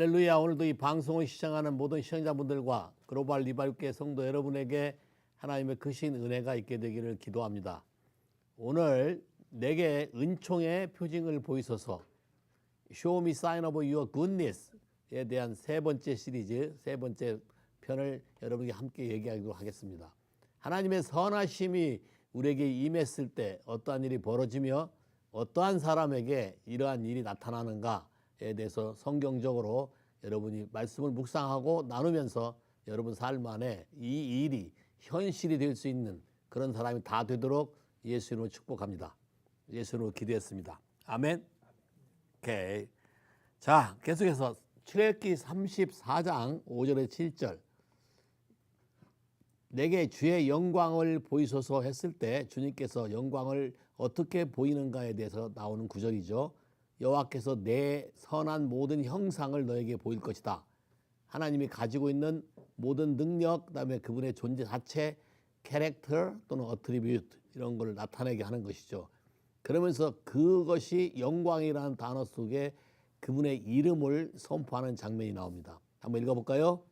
할렐루야. 오늘도 이 방송을 시청하는 모든 시청자분들과 글로벌 리바이교회 성도 여러분에게 하나님의 크신 은혜가 있게 되기를 기도합니다. 오늘 내게 은총의 표징을 보이소서 Show me sign of your goodness에 대한 세 번째 시리즈 세 번째 편을 여러분에게 함께 얘기하기로 하겠습니다. 하나님의 선하심이 우리에게 임했을 때 어떠한 일이 벌어지며 어떠한 사람에게 이러한 일이 나타나는가 에 대해서 성경적으로 여러분이 말씀을 묵상하고 나누면서 여러분 삶 안에 이 일이 현실이 될 수 있는 그런 사람이 다 되도록 예수 이름으로 축복합니다. 예수 이름으로 기도했습니다. 아멘. 오케이. 자, 계속해서 출애굽기 34장 5절에 7절. 내게 주의 영광을 보이소서 했을 때 주님께서 영광을 어떻게 보이는가에 대해서 나오는 구절이죠. 여호와께서 내 선한 모든 형상을 너에게 보일 것이다. 하나님이 가지고 있는 모든 능력, 그다음에 그분의 존재 자체, 캐릭터 또는 어트리뷰트 이런 걸 나타내게 하는 것이죠. 그러면서 그것이 영광이라는 단어 속에 그분의 이름을 선포하는 장면이 나옵니다. 한번 읽어볼까요?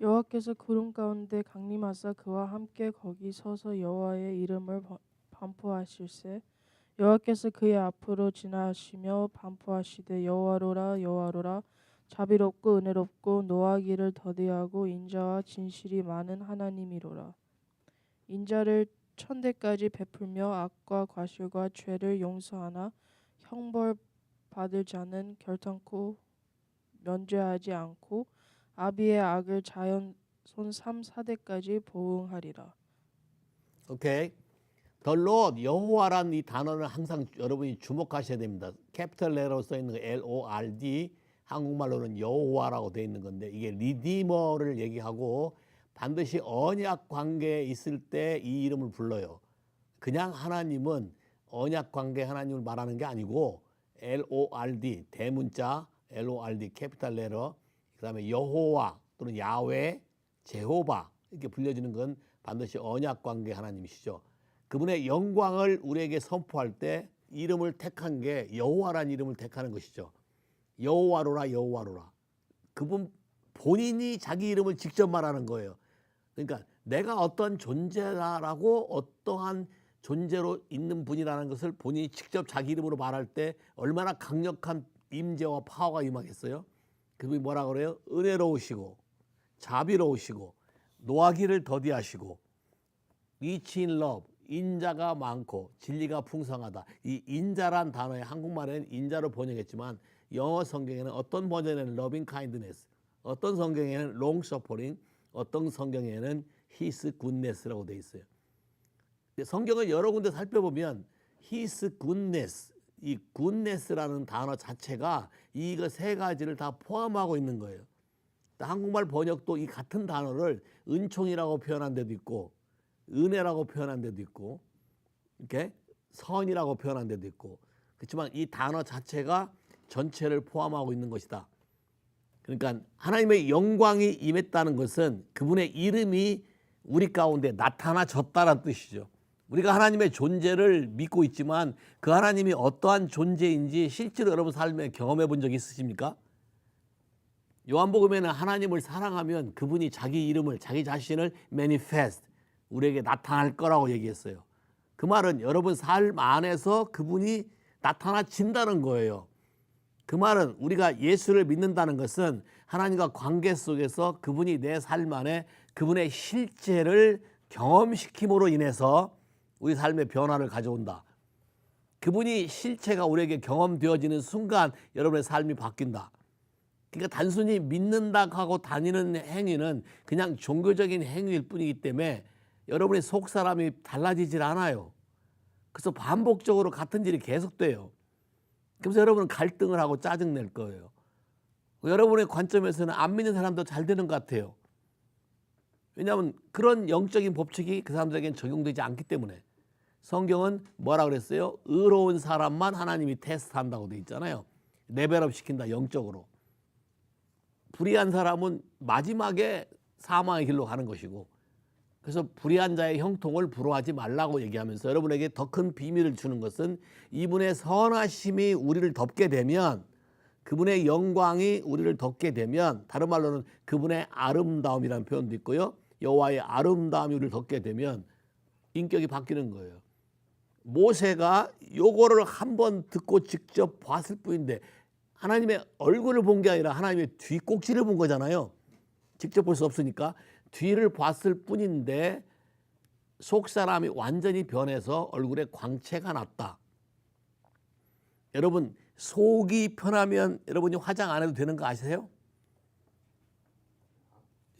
여호와께서 구름 가운데 강림하사 그와 함께 거기 서서 여호와의 이름을 번- 반포하실세 여호와께서 그의 앞으로 지나시며 반포하시되 여호와로라 여호와로라 자비롭고 은혜롭고 노하기를 더디하고 인자와 진실이 많은 하나님이로라 인자를 천대까지 베풀며 악과 과실과 죄를 용서하나 형벌 받을 자는 결탄코 면죄하지 않고 아비의 악을 자연 손 3, 4대까지 보응하리라. 오케이. Lord 여호와란 이 단어는 항상 여러분이 주목하셔야 됩니다. 캐피털 레터로 써 있는 L O R D 한국말로는 여호와라고 되어 있는 건데 이게 리디머를 얘기하고 반드시 언약 관계에 있을 때 이 이름을 불러요. 그냥 하나님은 언약 관계 하나님을 말하는 게 아니고 L O R D 대문자 L O R D 캐피탈 레터 그다음에 여호와 또는 야훼, 제호바 이렇게 불려지는 건 반드시 언약 관계 하나님이시죠. 그분의 영광을 우리에게 선포할 때 이름을 택한 게 여호와라는 이름을 택하는 것이죠. 여호와로라 여호와로라. 그분 본인이 자기 이름을 직접 말하는 거예요. 그러니까 내가 어떤 존재라라고 어떠한 존재로 있는 분이라는 것을 본인이 직접 자기 이름으로 말할 때 얼마나 강력한 임재와 파워가 임하겠어요? 그분이 뭐라 그래요? 은혜로우시고 자비로우시고 노하기를 더디하시고 리치 인 러브 인자가 많고 진리가 풍성하다. 이 인자란 단어의 한국말에는 인자로 번역했지만 영어 성경에는 어떤 버전에는 loving kindness, 어떤 성경에는 long suffering, 어떤 성경에는 his goodness라고 돼 있어요. 성경을 여러 군데 살펴보면 his goodness, 이 goodness라는 단어 자체가 이거 세 가지를 다 포함하고 있는 거예요. 한국말 번역도 이 같은 단어를 은총이라고 표현한 데도 있고 은혜라고 표현한 데도 있고 이렇게 선이라고 표현한 데도 있고 그렇지만 이 단어 자체가 전체를 포함하고 있는 것이다. 그러니까 하나님의 영광이 임했다는 것은 그분의 이름이 우리 가운데 나타나졌다는 뜻이죠. 우리가 하나님의 존재를 믿고 있지만 그 하나님이 어떠한 존재인지 실제로 여러분 삶에 경험해 본 적 있으십니까? 요한복음에는 하나님을 사랑하면 그분이 자기 이름을 자기 자신을 manifest 우리에게 나타날 거라고 얘기했어요. 그 말은 여러분 삶 안에서 그분이 나타나진다는 거예요. 그 말은 우리가 예수를 믿는다는 것은 하나님과 관계 속에서 그분이 내 삶 안에 그분의 실제를 경험시킴으로 인해서 우리 삶의 변화를 가져온다. 그분이 실체가 우리에게 경험되어지는 순간 여러분의 삶이 바뀐다. 그러니까 단순히 믿는다 하고 다니는 행위는 그냥 종교적인 행위일 뿐이기 때문에 여러분의 속 사람이 달라지질 않아요. 그래서 반복적으로 같은 일이 계속돼요. 그래서 여러분은 갈등을 하고 짜증 낼 거예요. 여러분의 관점에서는 안 믿는 사람도 잘 되는 것 같아요. 왜냐하면 그런 영적인 법칙이 그 사람들에게는 적용되지 않기 때문에 성경은 뭐라 그랬어요? 의로운 사람만 하나님이 테스트한다고 돼 있잖아요. 레벨업 시킨다 영적으로. 불의한 사람은 마지막에 사망의 길로 가는 것이고 그래서 불의한 자의 형통을 부러워하지 말라고 얘기하면서 여러분에게 더 큰 비밀을 주는 것은 이분의 선하심이 우리를 덮게 되면 그분의 영광이 우리를 덮게 되면 다른 말로는 그분의 아름다움이라는 표현도 있고요. 여호와의 아름다움이 우리를 덮게 되면 인격이 바뀌는 거예요. 모세가 요거를 한 번 듣고 직접 봤을 뿐인데 하나님의 얼굴을 본 게 아니라 하나님의 뒷꼭지를 본 거잖아요. 직접 볼 수 없으니까 뒤를 봤을 뿐인데 속 사람이 완전히 변해서 얼굴에 광채가 났다. 여러분 속이 편하면 여러분이 화장 안 해도 되는 거 아세요?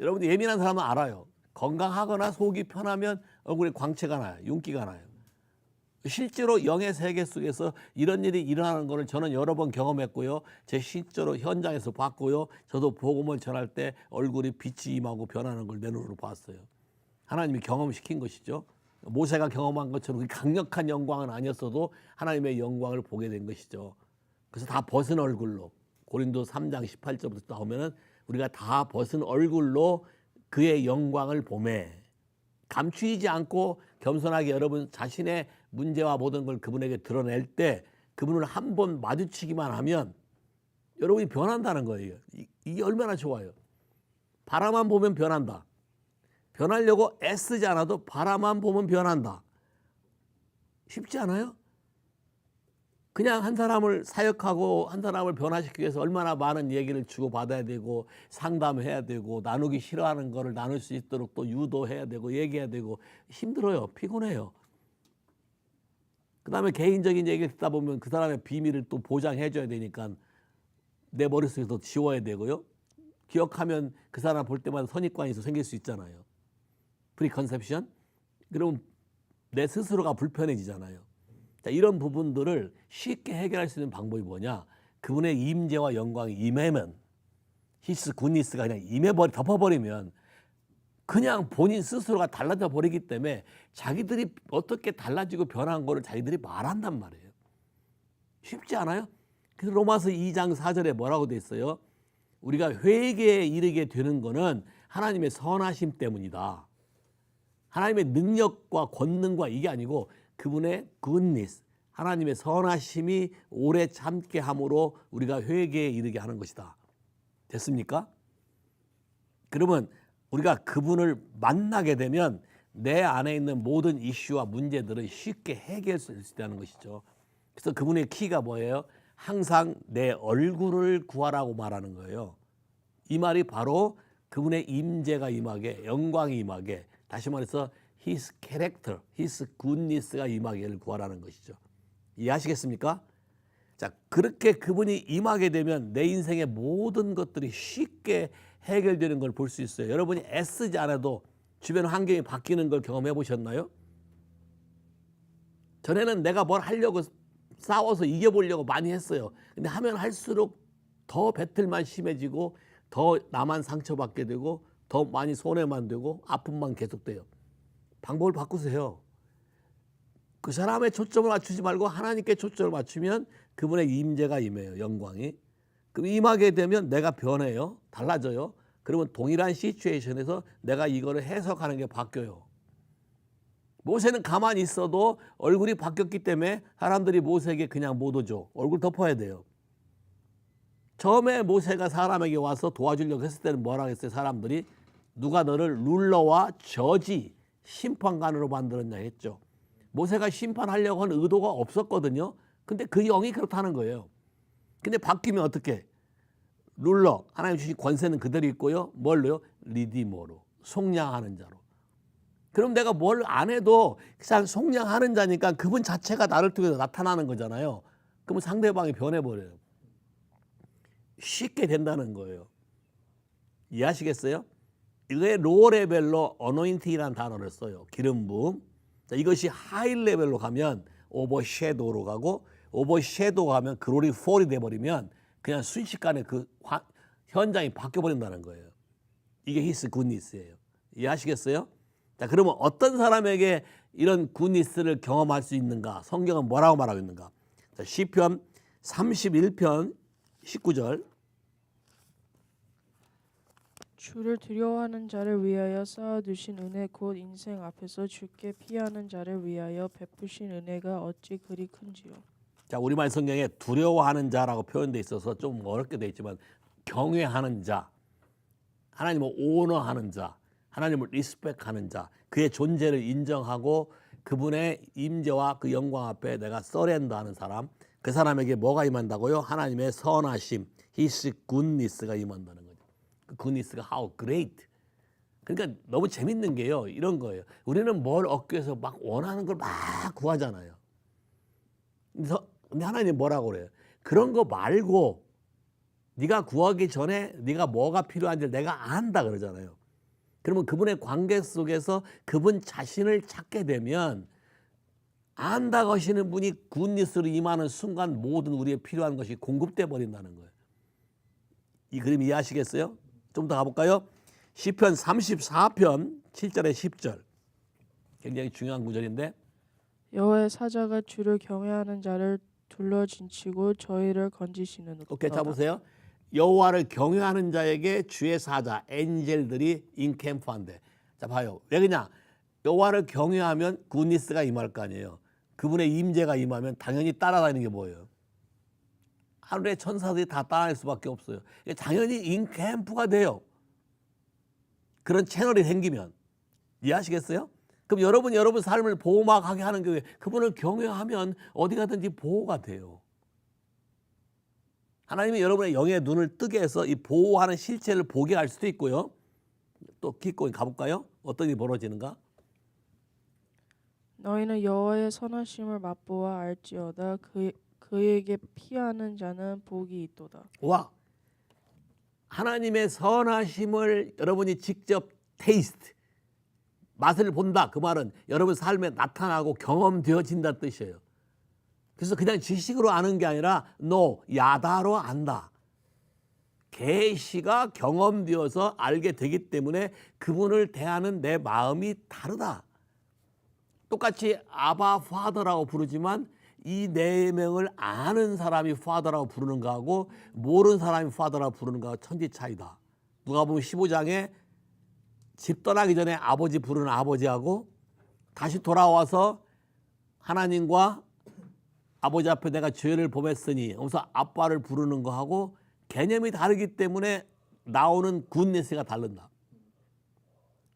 여러분 예민한 사람은 알아요. 건강하거나 속이 편하면 얼굴에 광채가 나요. 윤기가 나요. 실제로 영의 세계 속에서 이런 일이 일어나는 것을 저는 여러 번 경험했고요. 제 실제로 현장에서 봤고요. 저도 복음을 전할 때 얼굴이 빛이 임하고 변하는 걸 내 눈으로 봤어요. 하나님이 경험시킨 것이죠. 모세가 경험한 것처럼 그 강력한 영광은 아니었어도 하나님의 영광을 보게 된 것이죠. 그래서 다 벗은 얼굴로 고린도 3장 18절부터 나오면은 우리가 다 벗은 얼굴로 그의 영광을 보매 감추이지 않고 겸손하게 여러분 자신의 문제와 모든 걸 그분에게 드러낼 때 그분을 한 번 마주치기만 하면 여러분이 변한다는 거예요. 이- 이게 얼마나 좋아요. 바라만 보면 변한다. 변하려고 애쓰지 않아도 바라만 보면 변한다. 쉽지 않아요? 그냥 한 사람을 사역하고 한 사람을 변화시키기 위해서 얼마나 많은 얘기를 주고 받아야 되고 상담해야 되고 나누기 싫어하는 거를 나눌 수 있도록 또 유도해야 되고 얘기해야 되고 힘들어요. 피곤해요. 그다음에 개인적인 얘기를 듣다 보면 그 사람의 비밀을 또 보장해 줘야 되니까 내 머릿속에서 지워야 되고요. 기억하면 그 사람 볼 때마다 선입관이 또 생길 수 있잖아요. 프리컨셉션. 그러면 내 스스로가 불편해지잖아요. 자, 이런 부분들을 쉽게 해결할 수 있는 방법이 뭐냐? 그분의 임재와 영광이 임하면 히스 굿니스가 그냥 임해버리 덮어버리면 그냥 본인 스스로가 달라져 버리기 때문에 자기들이 어떻게 달라지고 변한 거를 자기들이 말한단 말이에요. 쉽지 않아요? 그래서 로마서 2장 4절에 뭐라고 돼 있어요? 우리가 회개에 이르게 되는 거는 하나님의 선하심 때문이다. 하나님의 능력과 권능과 이게 아니고 그분의 goodness, 하나님의 선하심이 오래 참게 함으로 우리가 회개에 이르게 하는 것이다. 됐습니까? 그러면 우리가 그분을 만나게 되면 내 안에 있는 모든 이슈와 문제들은 쉽게 해결할 수 있다는 것이죠. 그래서 그분의 키가 뭐예요? 항상 내 얼굴을 구하라고 말하는 거예요. 이 말이 바로 그분의 임재가 임하게 영광이 임하게 다시 말해서 his character, his goodness가 임하기를 구하라는 것이죠. 이해하시겠습니까? 자, 그렇게 그분이 임하게 되면 내 인생의 모든 것들이 쉽게 해결되는 걸 볼 수 있어요. 여러분이 애쓰지 않아도 주변 환경이 바뀌는 걸 경험해 보셨나요? 전에는 내가 뭘 하려고 싸워서 이겨보려고 많이 했어요. 근데 하면 할수록 더 배틀만 심해지고 더 나만 상처받게 되고 더 많이 손해만 되고 아픔만 계속돼요. 방법을 바꾸세요. 그 사람의 초점을 맞추지 말고 하나님께 초점을 맞추면 그분의 임재가 임해요. 영광이. 그럼 임하게 되면 내가 변해요. 달라져요. 그러면 동일한 시츄에이션에서 내가 이거를 해석하는 게 바뀌어요. 모세는 가만히 있어도 얼굴이 바뀌었기 때문에 사람들이 모세에게 그냥 못 오죠. 얼굴 덮어야 돼요. 처음에 모세가 사람에게 와서 도와주려고 했을 때는 뭐라고 했어요? 사람들이 누가 너를 룰러와 저지 심판관으로 만들었냐 했죠. 모세가 심판하려고 한 의도가 없었거든요. 근데 그 영이 그렇다는 거예요. 근데 바뀌면 어떻게? 룰러 하나님 주신 권세는 그대로 있고요. 뭘로요? 리디모로 속량하는 자로. 그럼 내가 뭘 안 해도 그냥 속량하는 자니까 그분 자체가 나를 통해서 나타나는 거잖아요. 그러면 상대방이 변해버려요. 쉽게 된다는 거예요. 이해하시겠어요? 이거에 로어 레벨로 어노인팅이라는 단어를 써요. 기름 부음. 자, 이것이 하이 레벨로 가면 오버섀도우로 가고 오버섀도우 가면 글로리 폴이 돼 버리면 그냥 순식간에 그 화- 현장이 바뀌어 버린다는 거예요. 이게 히스 굿니스예요. 이해하시겠어요? 자, 그러면 어떤 사람에게 이런 굿니스를 경험할 수 있는가? 성경은 뭐라고 말하고 있는가? 자, 시편 31편 19절. 주를 두려워하는 자를 위하여 쌓아 두신 은혜 곧 인생 앞에서 주께 피하는 자를 위하여 베푸신 은혜가 어찌 그리 큰지요. 자 우리말 성경에 두려워하는 자라고 표현돼 있어서 좀 어렵게 돼 있지만 경외하는 자, 하나님을 오너하는 자, 하나님을 리스펙하는 자, 그의 존재를 인정하고 그분의 임재와 그 영광 앞에 내가 서렌더하는 사람, 그 사람에게 뭐가 임한다고요? 하나님의 선하심, His goodness가 임한다는 거죠. 그 goodness가 how great. 그러니까 너무 재밌는 게요. 이런 거예요. 우리는 뭘 얻기 위해서 막 원하는 걸 막 구하잖아요. 근데 하나님 뭐라고 그래요? 그런 거 말고 네가 구하기 전에 네가 뭐가 필요한지 내가 안다 그러잖아요. 그러면 그분의 관계 속에서 그분 자신을 찾게 되면 안다고 하시는 분이 굿니스로 임하는 순간 모든 우리의 필요한 것이 공급돼 버린다는 거예요. 이 그림 이해하시겠어요? 좀 더 가볼까요? 시편 34편 7절에 10절 굉장히 중요한 구절인데 여호와의 사자가 주를 경외하는 자를 둘러 진치고 저희를 건지시는 오케이 도다. 잡으세요. 여호와를 경외하는 자에게 주의 사자 엔젤들이 인캠프한대. 자 봐요. 왜 그냥 여호와를 경외하면 굿니스가 임할 거 아니에요. 그분의 임재가 임하면 당연히 따라다니는 게 뭐예요? 하늘의 천사들이 다 따라할 수밖에 없어요. 당연히 인캠프가 돼요. 그런 채널이 생기면 이해하시겠어요? 그럼 여러분 여러분 삶을 보호막하게 하는 게 그분을 경외하면 어디 가든지 보호가 돼요. 하나님이 여러분의 영의 눈을 뜨게 해서 이 보호하는 실체를 보게 할 수도 있고요. 또 기꺼이 가볼까요? 어떤 일이 벌어지는가? 너희는 여호와의 선하심을 맛보아 알지어다 그 그에게 피하는 자는 복이 있도다. 와 하나님의 선하심을 여러분이 직접 테이스트 맛을 본다 그 말은 여러분 삶에 나타나고 경험되어진다 뜻이에요. 그래서 그냥 지식으로 아는 게 아니라 너 야다로 안다. 계시가 경험되어서 알게 되기 때문에 그분을 대하는 내 마음이 다르다. 똑같이 아바 파더라고 부르지만 이 네 명을 아는 사람이 파더라고 부르는 거하고 모르는 사람이 파더라고 부르는 거하고 천지 차이다. 누가 보면 15장에 집 떠나기 전에 아버지 부르는 아버지하고 다시 돌아와서 하나님과 아버지 앞에 내가 죄를 범했으니 하면서 아빠를 부르는 거하고 개념이 다르기 때문에 나오는 굿니스가 다른다.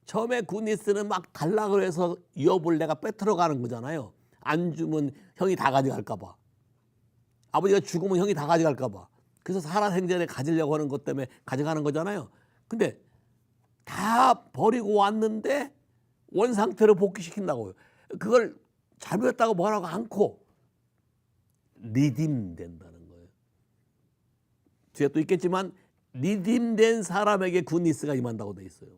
처음에 굿니스는 막 달라고 해서 이업을 내가 뺏으러 가는 거잖아요. 안 주면 형이 다 가져갈까 봐. 아버지가 죽으면 형이 다 가져갈까 봐. 그래서 살아 생전에 가지려고 하는 것 때문에 가져가는 거잖아요. 근데 다 버리고 왔는데 원 상태로 복귀시킨다고요. 그걸 잘못했다고 뭐라고 않고 리딤 된다는 거예요. 뒤에 또 있겠지만 리딤된 사람에게 굿니스가 임한다고 돼 있어요.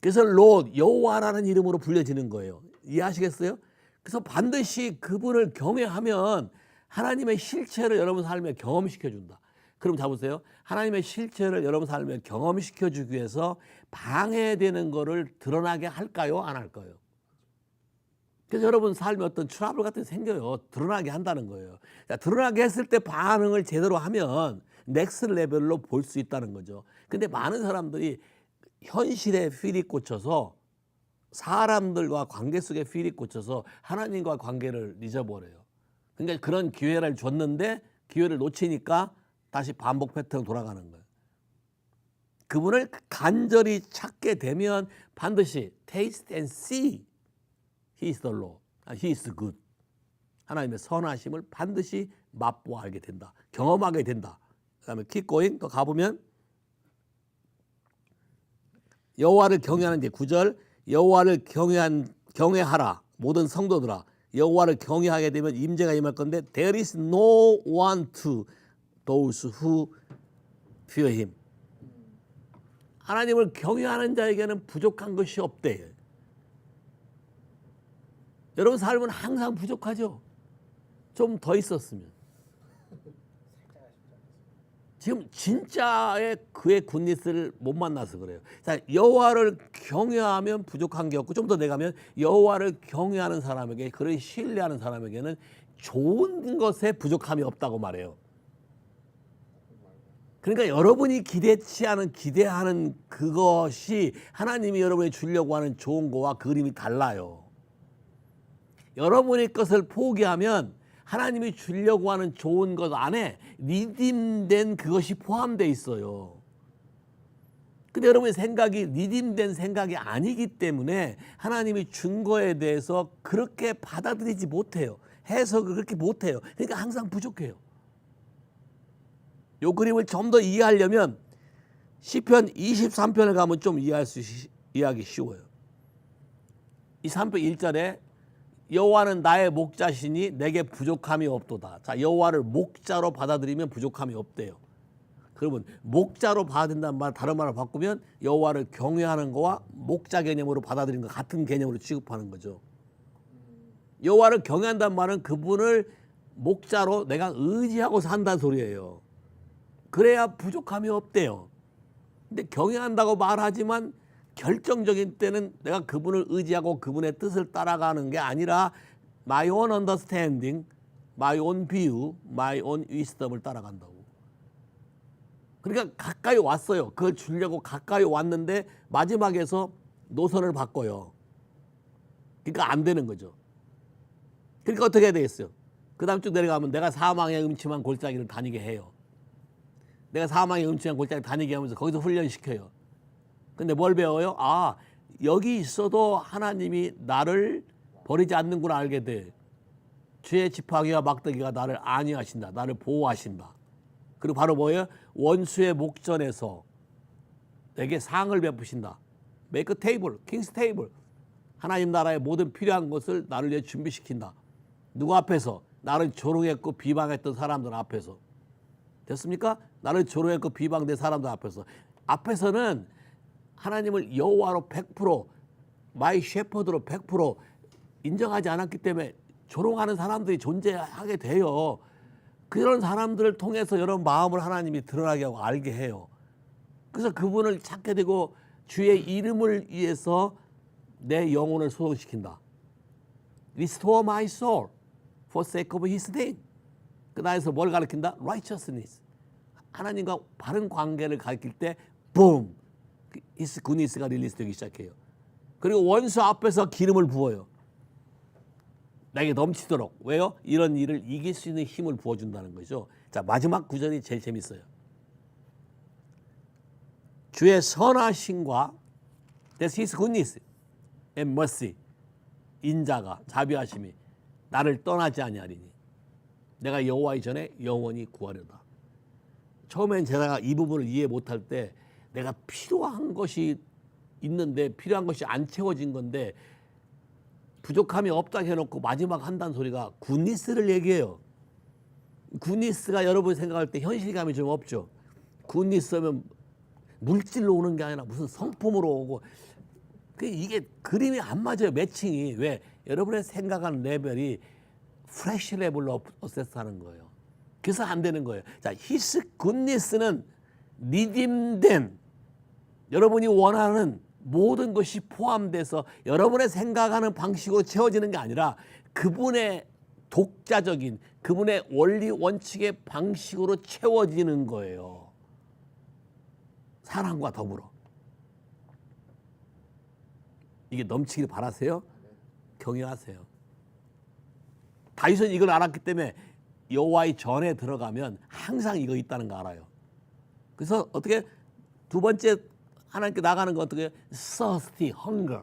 그래서 롯 여호와라는 이름으로 불려지는 거예요. 이해하시겠어요? 그래서 반드시 그분을 경외하면 하나님의 실체를 여러분 삶에 경험시켜 준다. 그럼 잡으세요. 하나님의 실체를 여러분 삶에 경험시켜 주기 위해서 방해되는 거를 드러나게 할까요? 안 할까요? 그래서 여러분 삶에 어떤 트러블 같은 게 생겨요. 드러나게 한다는 거예요. 자, 드러나게 했을 때 반응을 제대로 하면 넥스 레벨로 볼 수 있다는 거죠. 근데 많은 사람들이 현실에 필이 꽂혀서 사람들과 관계 속에 필이 꽂혀서 하나님과 관계를 잊어버려요. 그러니까 그런 기회를 줬는데 기회를 놓치니까 다시 반복 패턴 돌아가는 거예요. 그분을 간절히 찾게 되면 반드시 taste and see he is the Lord, 아, he is good. 하나님의 선하심을 반드시 맛보아 알게 된다. 경험하게 된다. 그 다음에 keep going 또 가보면 여호와를 경외하는 게 9절 여호와를 경외한 경외하라 모든 성도들아 여호와를 경외하게 되면 임재가 임할 건데 there is no one to those who fear him 하나님을 경외하는 자에게는 부족한 것이 없대. 여러분 삶은 항상 부족하죠. 좀 더 있었으면. 지금 진짜의 그의 굿니스를 못 만나서 그래요. 자, 여호와를 경외하면 부족한 게 없고 좀 더 내가면 여호와를 경외하는 사람에게 그를 신뢰하는 사람에게는 좋은 것에 부족함이 없다고 말해요. 그러니까 여러분이 기대치 않은 기대하는 그것이 하나님이 여러분이 주려고 하는 좋은 거와 그림이 달라요. 여러분의 것을 포기하면 하나님이 주려고 하는 좋은 것 안에 리딤된 그것이 포함되어 있어요. 근데 여러분의 생각이 리딤된 생각이 아니기 때문에 하나님이 준 거에 대해서 그렇게 받아들이지 못해요. 해석을 그렇게 못해요. 그러니까 항상 부족해요. 요 그림을 좀 더 이해하려면 시편 23편을 가면 좀 이해할 수 시- 이해하기 쉬워요. 이 3편 1절에 여호와는 나의 목자시니 내게 부족함이 없도다. 자, 여호와를 목자로 받아들이면 부족함이 없대요. 그러면 목자로 받아들인다는 말 다른 말을 바꾸면 여호와를 경외하는 거와 목자 개념으로 받아들이는 거 같은 개념으로 취급하는 거죠. 여호와를 경외한다는 말은 그분을 목자로 내가 의지하고 산다는 소리예요. 그래야 부족함이 없대요. 근데 경외한다고 말하지만 결정적인 때는 내가 그분을 의지하고 그분의 뜻을 따라가는 게 아니라 my own understanding, my own view, my own wisdom을 따라간다고. 그러니까 가까이 왔어요. 그걸 주려고 가까이 왔는데 마지막에서 노선을 바꿔요. 그러니까 안 되는 거죠. 그러니까 어떻게 해야 되겠어요? 그 다음 쭉 내려가면 내가 사망의 음침한 골짜기를 다니게 해요. 내가 사망의 음침한 골짜기 다니게 하면서 거기서 훈련시켜요. 근데 뭘 배워요? 아, 여기 있어도 하나님이 나를 버리지 않는구나 알게 돼. 죄의 지팡이와 막대기가 나를 안위하신다. 나를 보호하신다. 그리고 바로 뭐예요? 원수의 목전에서 내게 상을 베푸신다. a table, king's table. 하나님 나라의 모든 필요한 것을 나를 위해 준비시킨다. 누구 앞에서? 나를 조롱했고 비방했던 사람들 앞에서. 됐습니까? 나를 조롱했고 비방된 사람들 앞에서. 앞에서는 하나님을 여호와로 100% 마이 셰퍼드로 100% 인정하지 않았기 때문에 조롱하는 사람들이 존재하게 돼요. 그런 사람들을 통해서 여러분 마음을 하나님이 드러나게 하고 알게 해요. 그래서 그분을 찾게 되고 주의 이름을 위해서 내 영혼을 소송시킨다. Restore my soul for sake of His name. 그 다음에서 뭘 가르친다? Righteousness. 하나님과 바른 관계를 가르칠 때, 붐! 히스 구니스가 릴리스되기 시작해요. 그리고 원수 앞에서 기름을 부어요. 나에게 넘치도록. 왜요? 이런 일을 이길 수 있는 힘을 부어준다는 거죠. 자, 마지막 구절이 제일 재밌어요. 주의 선하심과 That's His goodness and mercy. 인자가 자비하심이 나를 떠나지 아니하리니 내가 여호와 이전에 영원히 구하려다. 처음엔 제가 이 부분을 이해 못할 때 내가 필요한 것이 있는데 필요한 것이 안 채워진 건데 부족함이 없다 해놓고 마지막 한다는 소리가 굿니스를 얘기해요. 굿니스가 여러분 생각할 때 현실감이 좀 없죠. 굿니스면 물질로 오는 게 아니라 무슨 성품으로 오고 그 이게 그림이 안 맞아요 매칭이 왜 여러분의 생각하는 레벨이 프레시 레벨로 어세스하는 거예요. 그래서 안 되는 거예요. 자, 히스 굿니스는 리딤된 여러분이 원하는 모든 것이 포함돼서 여러분의 생각하는 방식으로 채워지는 게 아니라 그분의 독자적인 그분의 원리 원칙의 방식으로 채워지는 거예요. 사랑과 더불어. 이게 넘치길 바라세요? 경외하세요. 다윗은 이걸 알았기 때문에 여호와의 전에 들어가면 항상 이거 있다는 거 알아요. 그래서 어떻게 두 번째 하나님께 나가는 거 어떻게 thirsty, hunger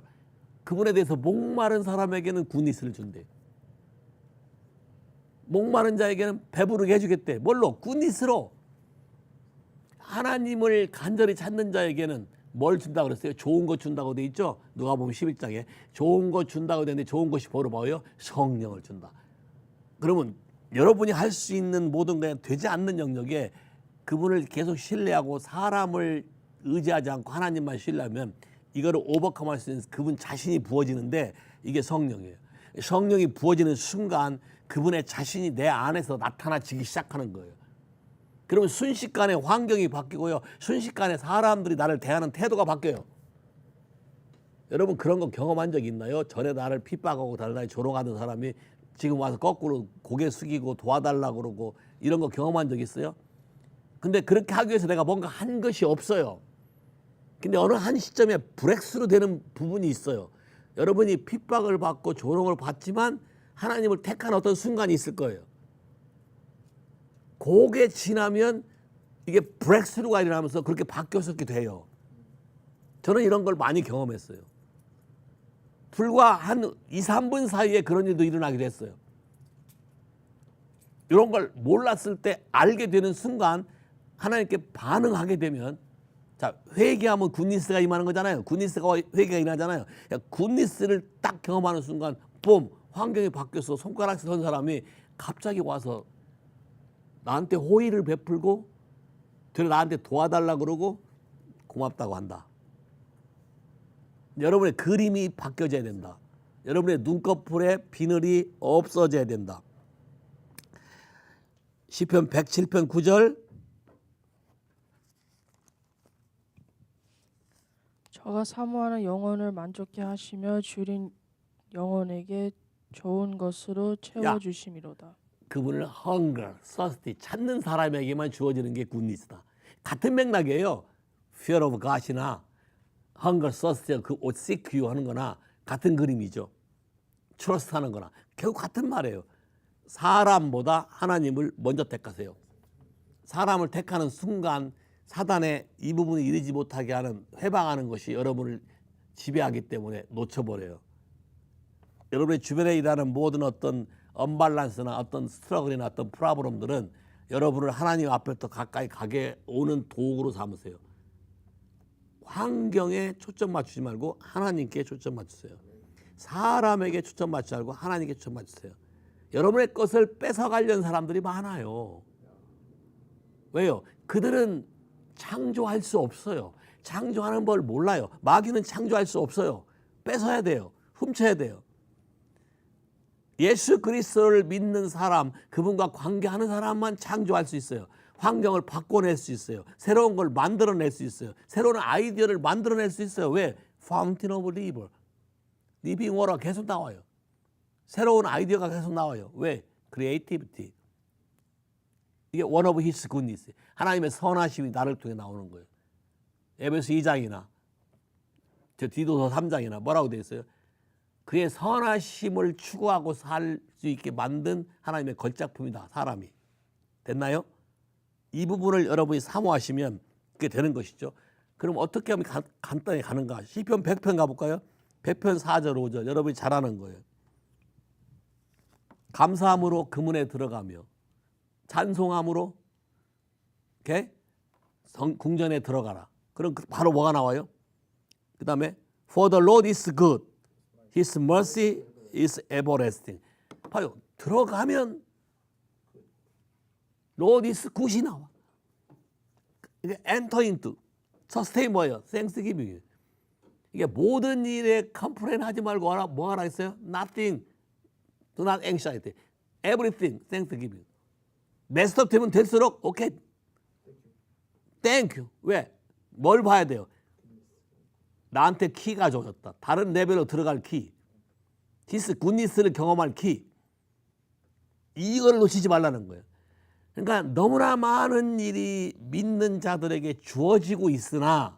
그분에 대해서 목마른 사람에게는 굿니스를 준대. 목마른 자에게는 배부르게 해주겠대. 뭘로? 굿니스로. 하나님을 간절히 찾는 자에게는 뭘 준다 그랬어요? 좋은 거 준다고 돼 있죠? 누가 보면 11장에 좋은 거 준다고 되는데 좋은 것이 바로 뭐예요? 성령을 준다. 그러면 여러분이 할 수 있는 모든 게 되지 않는 영역에 그분을 계속 신뢰하고 사람을 의지하지 않고 하나님만 신뢰하면 이거를 오버컴할 수 있는 그분 자신이 부어지는데 이게 성령이에요. 성령이 부어지는 순간 그분의 자신이 내 안에서 나타나지기 시작하는 거예요. 그러면 순식간에 환경이 바뀌고요. 순식간에 사람들이 나를 대하는 태도가 바뀌어요. 여러분 그런 거 경험한 적 있나요? 전에 나를 핍박하고 달달이 조롱하던 사람이 지금 와서 거꾸로 고개 숙이고 도와달라고 그러고 이런 거 경험한 적 있어요? 근데 그렇게 하기 위해서 내가 뭔가 한 것이 없어요. 근데 어느 한 시점에 브렉스루 되는 부분이 있어요. 여러분이 핍박을 받고 조롱을 받지만 하나님을 택한 어떤 순간이 있을 거예요. 그게 지나면 이게 브렉스루가 일어나면서 그렇게 바뀌었었게 돼요. 저는 이런 걸 많이 경험했어요. 불과 한 2, 3분 사이에 그런 일도 일어나기도 했어요. 이런 걸 몰랐을 때 알게 되는 순간 하나님께 반응하게 되면 자 회개하면 굿니스가 임하는 거잖아요. 굿니스가 회개가 일어나잖아요. 야, 굿니스를 딱 경험하는 순간 봄 환경이 바뀌어서 손가락 선 사람이 갑자기 와서 나한테 호의를 베풀고 들 나한테 도와달라 그러고 고맙다고 한다. 여러분의 그림이 바뀌어져야 된다. 여러분의 눈꺼풀에 비늘이 없어져야 된다. 시편 107편 9절 저가 사모하는 영혼을 만족케 하시며 줄인 영혼에게 좋은 것으로 채워 주심이로다. 그분을 hunger, thirsty 찾는 사람에게만 주어지는 게 굿니스다. 같은 맥락이에요. fear of God이나 hunger, thirst 그옷 seek you 하는 거나 같은 그림이죠. trust 하는 거나 결국 같은 말이에요. 사람보다 하나님을 먼저 택하세요. 사람을 택하는 순간 사단의 이 부분을 이르지 못하게 하는 회방하는 것이 여러분을 지배하기 때문에 놓쳐버려요. 여러분의 주변에 일하는 모든 어떤 언발란스나 어떤 스트러글이나 어떤 프라브럼들은 여러분을 하나님 앞에 더 가까이 가게 오는 도구로 삼으세요. 환경에 초점 맞추지 말고 하나님께 초점 맞추세요. 사람에게 초점 맞추지 말고 하나님께 초점 맞추세요. 여러분의 것을 뺏어가려는 사람들이 많아요. 왜요? 그들은 창조할 수 없어요. 창조하는 걸 몰라요. 마귀는 창조할 수 없어요. 뺏어야 돼요. 훔쳐야 돼요. 예수 그리스도를 믿는 사람, 그분과 관계하는 사람만 창조할 수 있어요. 환경을 바꿔낼 수 있어요. 새로운 걸 만들어낼 수 있어요. 새로운 아이디어를 만들어낼 수 있어요. 왜? Fountain of River. 리빙 워터 계속 나와요. 새로운 아이디어가 계속 나와요. 왜? Creativity. 이게 one of his goodness. 하나님의 선하심이 나를 통해 나오는 거예요. 에베소 2장이나 저 디도서 3장이나 뭐라고 되어 있어요? 그의 선하심을 추구하고 살 수 있게 만든 하나님의 걸작품이다. 사람이. 됐나요? 이 부분을 여러분이 사모하시면 그게 되는 것이죠. 그럼 어떻게 하면 가- 간단히 가는가? 시편 100편 가볼까요? 100편 4절 5절 여러분이 잘하는 거예요. 감사함으로 그문에 들어가며 찬송함으로 이렇게 성, 궁전에 들어가라. 그럼 그- 바로 뭐가 나와요? 그 다음에 For the Lord is good, His mercy is everlasting. 봐요. 들어가면 Is good이 나와. 이게 enter into, sustain 뭐예요? Thanksgiving. 이게 모든 일에 컴플레인 하지 말고 하라, 뭐 하라 했어요? Nothing, do not anxiety. Everything, thanksgiving. 메스업 되면 될수록 오케이. 땡큐. 왜? 뭘 봐야 돼요? 나한테 키가 줘졌다. 다른 레벨로 들어갈 키. 히스 굿니스를 경험할 키. 이거를 놓치지 말라는 거예요. 그러니까 너무나 많은 일이 믿는 자들에게 주어지고 있으나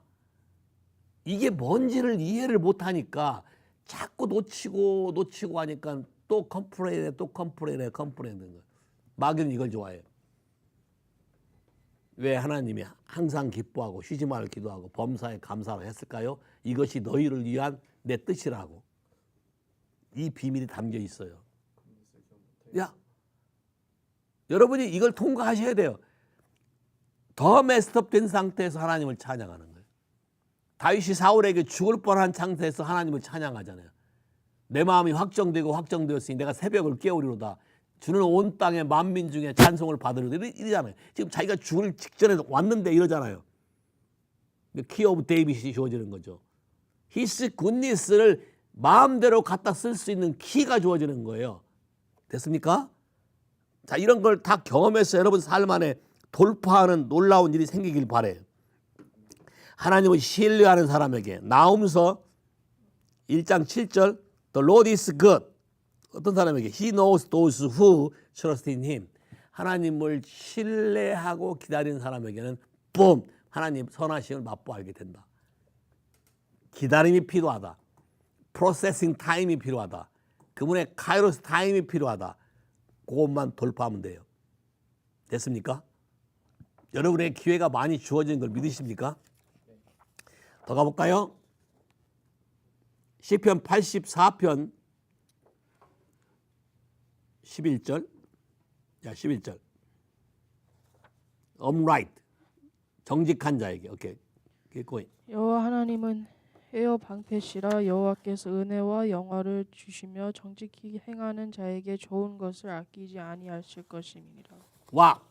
이게 뭔지를 이해를 못하니까 자꾸 놓치고 놓치고 하니까 또 컴플레인해 또 컴플레인해 컴플레인하는 거예요. 마귀는 이걸 좋아해요. 왜 하나님이 항상 기뻐하고 쉬지 말을 기도하고 범사에 감사를 했을까요? 이것이 너희를 위한 내 뜻이라고. 이 비밀이 담겨 있어요. 야, 여러분이 이걸 통과하셔야 돼요. 더 메스업된 상태에서 하나님을 찬양하는 거예요. 다윗이 사울에게 죽을 뻔한 상태에서 하나님을 찬양하잖아요. 내 마음이 확정되고 확정되었으니 내가 새벽을 깨우리로다. 주는 온 땅의 만민 중에 찬송을 받으리로다. 이러- 이러잖아요. 지금 자기가 죽을 직전에 왔는데 이러잖아요. 키 오브 데이빗이 주어지는 거죠. 히스 굿니스를 마음대로 갖다 쓸 수 있는 키가 주어지는 거예요. 됐습니까? 자, 이런 걸 다 경험해서 여러분 삶 안에 돌파하는 놀라운 일이 생기길 바래요. 하나님을 신뢰하는 사람에게 나움서 1장 7절 The Lord is good. 어떤 사람에게 He knows those who trust in Him. 하나님을 신뢰하고 기다리는 사람에게는 뿜 하나님 선하심을 맛보 알게 된다. 기다림이 필요하다. 프로세싱 타임이 필요하다. 그분의 카이로스 타임이 필요하다. 그것만 돌파하면 돼요. 됐습니까? 여러분의 기회가 많이 주어지는 걸 믿으십니까? 더 가볼까요? 시편 84편 11절. 자, 11절. upright. 정직한 자에게. 오케이. 그거 여호와 하나님은 헤어 방패시라 여호와께서 은혜와 영화를 주시며 정직히 행하는 자에게 좋은 것을 아끼지 아니하실 것임이니라. 와.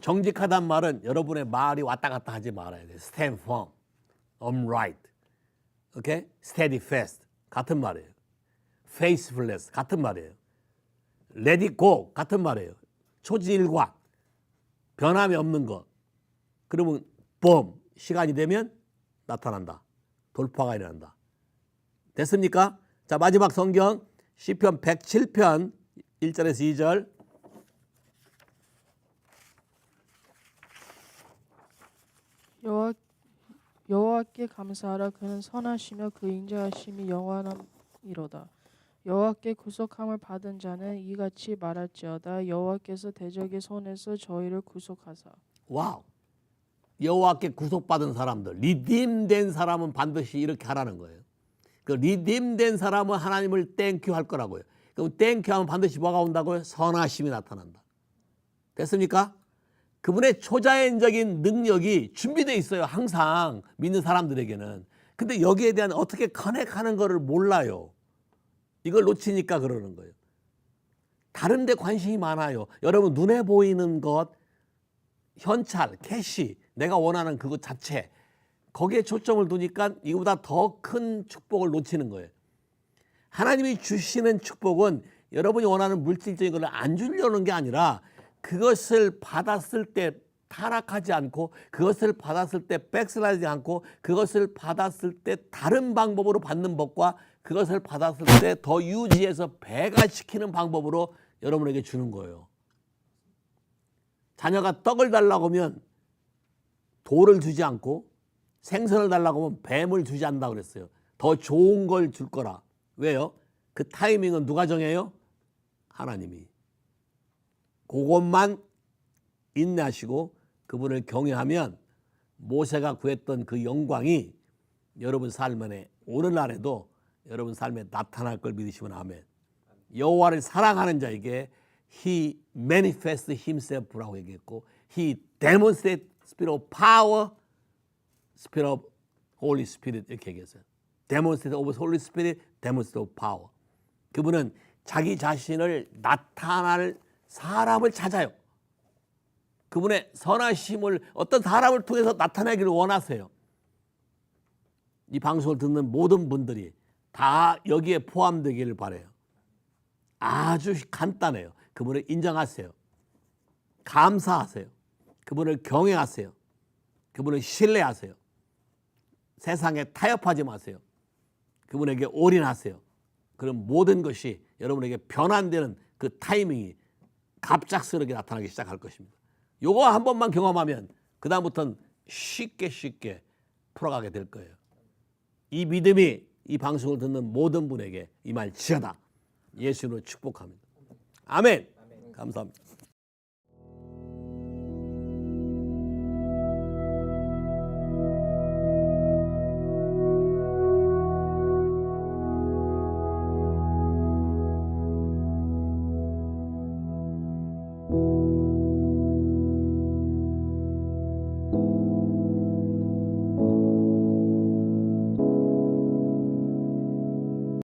정직하단 말은 여러분의 말이 왔다 갔다 하지 말아야 돼. stand firm. upright. 오케이? steadfast. 같은 말이에요. faithfulness 같은 말이에요. let it go 같은 말이에요. 초지일관. 변함이 없는 것. 그러면 봄 시간이 되면 나타난다. 돌파가 일어난다. 됐습니까? 자, 마지막 성경 시편 107편 1절에서 2절. 여호와 여호와께 감사하라 그는 선하시며 그 인자하심이 영원함이로다. 여호와께 구속함을 받은 자는 이같이 말할지어다 여호와께서 대적의 손에서 저희를 구속하사 와우. 여호와께 구속받은 사람들, 리딤된 사람은 반드시 이렇게 하라는 거예요. 그 리딤된 사람은 하나님을 땡큐 할 거라고요. 그럼 땡큐 하면 반드시 뭐가 온다고요? 선하심이 나타난다. 됐습니까? 그분의 초자연적인 능력이 준비되어 있어요. 항상 믿는 사람들에게는. 근데 여기에 대한 어떻게 커넥하는 거를 몰라요. 이걸 놓치니까 그러는 거예요. 다른 데 관심이 많아요. 여러분 눈에 보이는 것, 현찰, 캐시, 내가 원하는 그것 자체 거기에 초점을 두니까 이거보다 더 큰 축복을 놓치는 거예요. 하나님이 주시는 축복은 여러분이 원하는 물질적인 것을 안 주려는 게 아니라 그것을 받았을 때 타락하지 않고 그것을 받았을 때 백슬라이지 않고 그것을 받았을 때 다른 방법으로 받는 법과 그것을 받았을 때 더 유지해서 배가시키는 방법으로 여러분에게 주는 거예요. 자녀가 떡을 달라고 하면 돌을 주지 않고 생선을 달라고 하면 뱀을 주지 않는다 그랬어요. 더 좋은 걸 줄 거라. 왜요? 그 타이밍은 누가 정해요? 하나님이. 그것만 인내하시고 그분을 경외하면 모세가 구했던 그 영광이 여러분 삶에 오늘날에도 여러분 삶에 나타날 걸 믿으시면 아멘. 여호와를 사랑하는 자에게 he manifests himself라고 얘기했고 he demonstrates spirit of power, spirit of Holy Spirit 이렇게 얘기했어요. demonstrate of Holy Spirit, demonstrate of power. 그분은 자기 자신을 나타날 사람을 찾아요. 그분의 선하심을 어떤 사람을 통해서 나타내기를 원하세요. 이 방송을 듣는 모든 분들이 다 여기에 포함되기를 바래요. 아주 간단해요. 그분을 인정하세요. 감사하세요. 그분을 경외하세요. 그분을 신뢰하세요. 세상에 타협하지 마세요. 그분에게 올인하세요. 그럼 모든 것이 여러분에게 변환되는 그 타이밍이 갑작스럽게 나타나기 시작할 것입니다. 요거 한 번만 경험하면 그 다음부터는 쉽게 쉽게 풀어가게 될 거예요. 이 믿음이 이 방송을 듣는 모든 분에게 이말 지어다. 예수로 축복합니다. 아멘. 감사합니다.